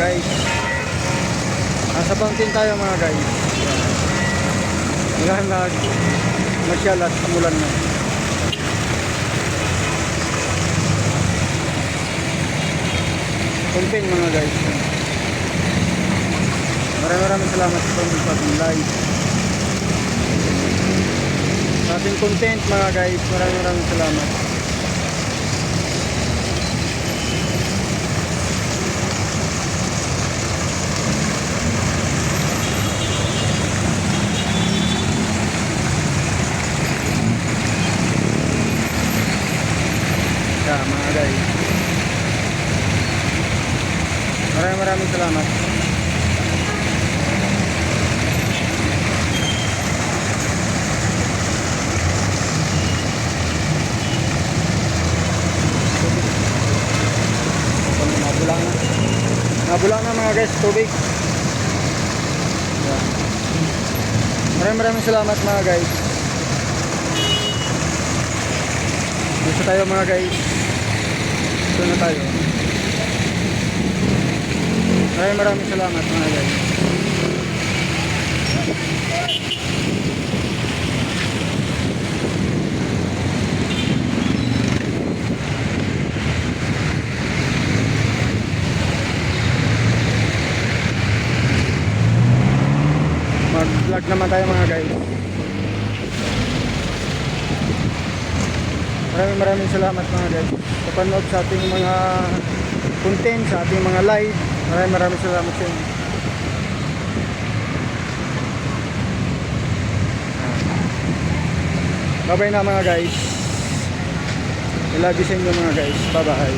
guys. Nasa fountain tayo mga guys. Wala nag masyal at umulan na. Fountain mga guys. Maraming maraming salamat sa pag-live. Sa ating content mga guys, maraming maraming salamat. Yeah, mga guys. Maraming maraming salamat. Nabulang na. Nabulang na mga guys, tubig. Yeah. Maraming maraming salamat mga guys. Dito tayo mga guys. Dito na tayo. Maraming maraming salamat mga guys. Mag-vlog naman tayo mga guys. Maraming maraming salamat mga guys sa panood sa ating mga content, sa ating mga live. Maraming maraming salamat sa inyo. Bye bye na mga guys. I love you sa inyo mga guys. Bye bye.